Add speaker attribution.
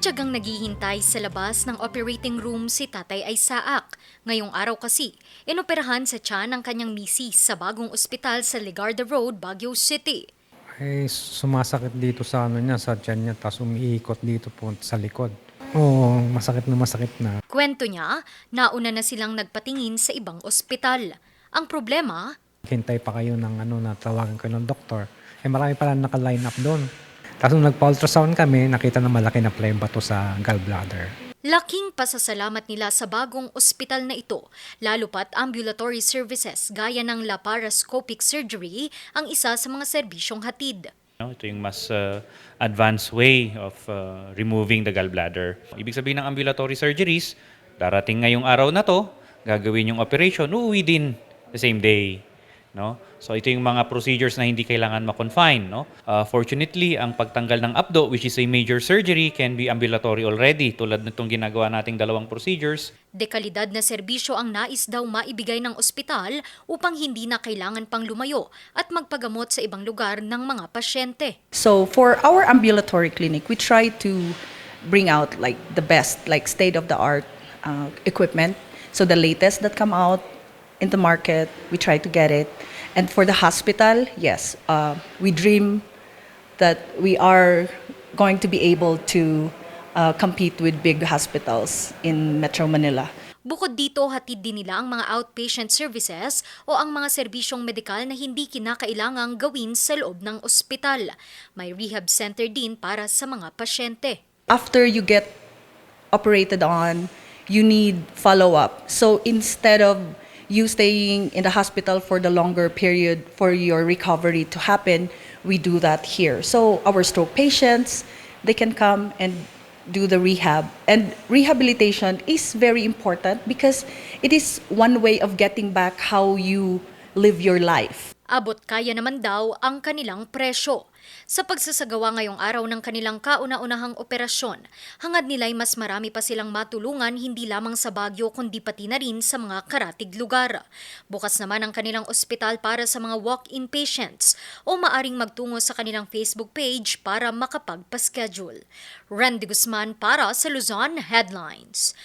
Speaker 1: Matyagang naghihintay sa labas ng operating room si Tatay Isaac. Ngayong araw kasi, inoperahan sa tiyan ang kanyang misis sa bagong ospital sa Ligarda Road, Baguio City.
Speaker 2: Eh, sumasakit dito sa ano niya, sa tiyan niya, tapos umiikot dito po sa likod. Oo, masakit na masakit na.
Speaker 1: Kwento niya, nauna na silang nagpatingin sa ibang ospital. Ang problema,
Speaker 2: Hintay pa kayo ng ano, na tawagan ko ng doktor. Eh, marami pala naka-line up doon. Tapos nung nagpa-ultrasound kami, nakita na malaki na flame bato sa gallbladder.
Speaker 1: laking pasasalamat nila sa bagong ospital na ito, lalo pat ambulatory services gaya ng laparoscopic surgery ang isa sa mga serbisyong hatid.
Speaker 3: No, ito yung mas uh, advanced way of uh, removing the gallbladder. Ibig sabihin ng ambulatory surgeries, darating ngayong araw na to, gagawin yung operation, uuwi din the same day. No? So ito yung mga procedures na hindi kailangan ma-confine. No? Uh, fortunately, ang pagtanggal ng abdo, which is a major surgery, can be ambulatory already, tulad nitong ginagawa nating dalawang procedures.
Speaker 1: Dekalidad na serbisyo ang nais daw maibigay ng ospital upang hindi na kailangan pang lumayo at magpagamot sa ibang lugar ng mga pasyente.
Speaker 4: So for our ambulatory clinic, we try to bring out like the best, like state of the art uh, equipment. So the latest that come out in the market, we try to get it. And for the hospital, yes, uh, we dream that we are going to be able to uh, compete with big hospitals in Metro Manila.
Speaker 1: Bukod dito, hatid din nila ang mga outpatient services o ang mga serbisyong medikal na hindi kinakailangang gawin sa loob ng ospital. May rehab center din para sa mga pasyente.
Speaker 4: after you get operated on, you need follow up. So instead of you staying in the hospital for the longer period for your recovery to happen, we do that here. So our stroke patients, they can come and do the rehab. And rehabilitation is very important because it is one way of getting back how you live your life.
Speaker 1: Abot kaya naman daw ang kanilang presyo. Sa pagsasagawa ngayong araw ng kanilang kauna-unahang operasyon, hangad nila'y mas marami pa silang matulungan hindi lamang sa Baguio kundi pati na rin sa mga karatig lugar. Bukas naman ang kanilang ospital para sa mga walk-in patients o maaring magtungo sa kanilang Facebook page para makapagpa-schedule. Randy Guzman para sa Luzon Headlines.